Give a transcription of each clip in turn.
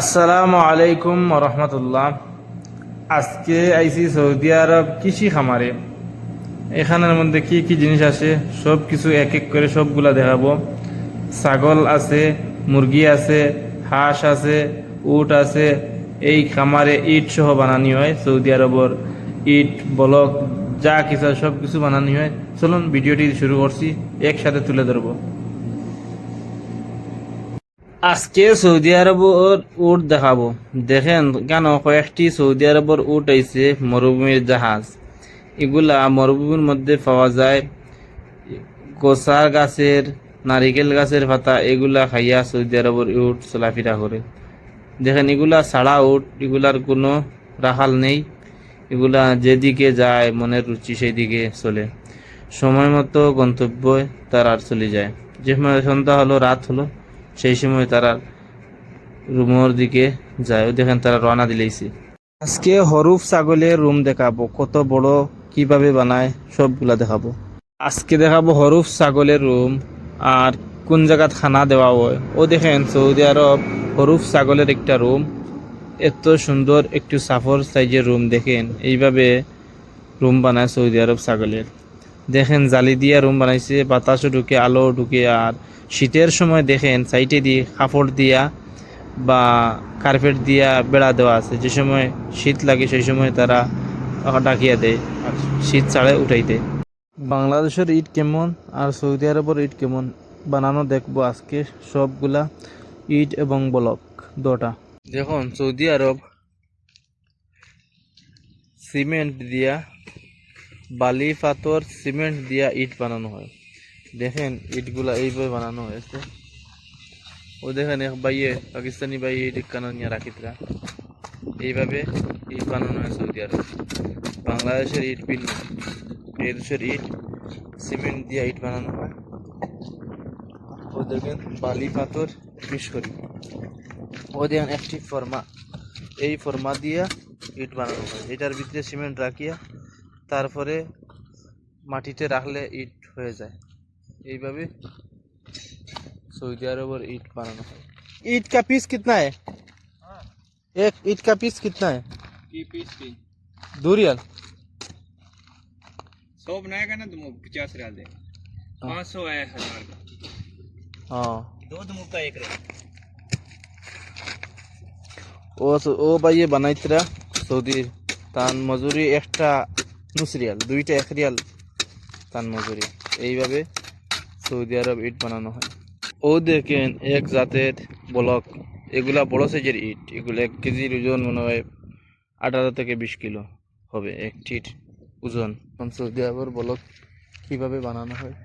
আসসালামু আলাইকুম রহমতুল্লাহ। আজকে আইসি সৌদি আরব কৃষি খামারে। এখানের মধ্যে কি কি জিনিস আছে? সব কিছু এক এক করে সবগুলা দেখাবো। ছাগল আছে, মুরগি আছে, হাঁস আছে, উট আছে। এই খামারে ইট সহ বানানি হয় সৌদি আরবর। ইট, বলক, যা কিছু সব কিছু বানানি হয়। চলুন ভিডিওটি শুরু করছি। একসাথে তুলে ধরবো। আজকে সৌদি আরবের উট দেখাবো। দেখেন কেন কয়েকটি সৌদি আরবের উট আইছে, মরুভূমির জাহাজ। এগুলা মরুভূমির মধ্যে পাওয়া যায়। কোসার গাছের, নারিকেল গাছের পাতা, এগুলা খাইয়া সৌদি আরবের উট চলাফেরা করে। দেখেন এগুলা ছাড়া উট, এগুলার কোনো রাখাল নেই। এগুলা যেদিকে যায়, মনের রুচি সেই দিকে চলে। সময় মতো গন্তব্যে তার আর চলে যায়। যে সন্ধ্যা হলো, রাত হলো সেই সময় তারা রুমের দিকে যায়। দেখেন তারা রওনা দিলেইছে। আজকে হরুফ ছাগলের রুম দেখাবো। কত বড়, কীভাবে বানায়, সবগুলা দেখাবো। আজকে দেখাবো হরুফ ছাগলের রুম আর কোন জায়গাত খানা দেওয়া হয়। ও দেখেন সৌদি আরব হরুফ ছাগলের একটা রুম। এত সুন্দর একটু সাফর সাইজের রুম দেখেন। এইভাবে রুম বানায় সৌদি আরব ছাগলের। দেখেন জালি দিয়া রুম বানাইছে, বাতাসও ঢুকে আলো ঢুকে, আর শীতের সময় দেখেন সাইডে দিয়ে কাপড় দিয়া বা কার্পেট দিয়া বেড়া দেওয়া আছে। যে সময় শীত লাগে, সেই সময় তারা ডাকিয়া দেয় আর শীত ছাড়ে উঠাই দেয় বাংলাদেশের ইট কেমন আর সৌদি আরবের ইট কেমন? বানানো দেখব আজকে সবগুলা ইট এবং ব্লক দুটা। দেখুন, সৌদি আরব সিমেন্ট দিয়া বালি, পাথর, সিমেন্ট দিয়া ইট বানানো হয়। দেখেন, ইটগুলা এইভাবে বানানো হয়েছে। ও দেখেন, এক বাইয়ে পাকিস্তানি বাইয়ে ইট কানা নিয়ে রাখিতরা। এইভাবে ইট বানানো হয় সৌদি আরব। বাংলাদেশের ইট ভিন্ন এই দেশের ইট, সিমেন্ট দিয়া ইট বানানো হয়। ও দেখেন, বালি, পাথর বিশ করি ও দেখেন, একটি ফর্মা। এই ফর্মা দিয়া ইট বানানো হয়। এটার ভিতরে সিমেন্ট রাখিয়া তারপরে মাটিতে রাখলে ইট হয়ে যায় এইভাবে सऊदी अरब और ईट बनाना है ईट का पीस कितना है एक ईट का पीस कितना है की पीस की दो रियाल सौ बनाएगा ना तुम पचास रियाल दे पाँच सौ है हजार का हाँ दो तुम का एक रियाल ও ও ভাই বানাইতরা সৌদি তান মজুরি একটা নুস রিয়াল, দুইটা এক রিয়াল তান মজুরি। এইভাবে সৌদি আরব ইট বানানো হয়। ও দেখেন এক জাতের ব্লক, এগুলা বড় সাইজের ইট, এগুলো এক কেজির ওজন মনে হয় আঠারো থেকে বিশ কিলো হবে একটির ওজন। সৌদি আরবের ব্লক কীভাবে বানানো হয়?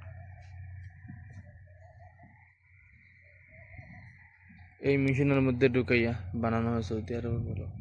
এই মেশিনের মধ্যে ঢুকাইয়া বানানো হয় সৌদি আরবের ব্লক।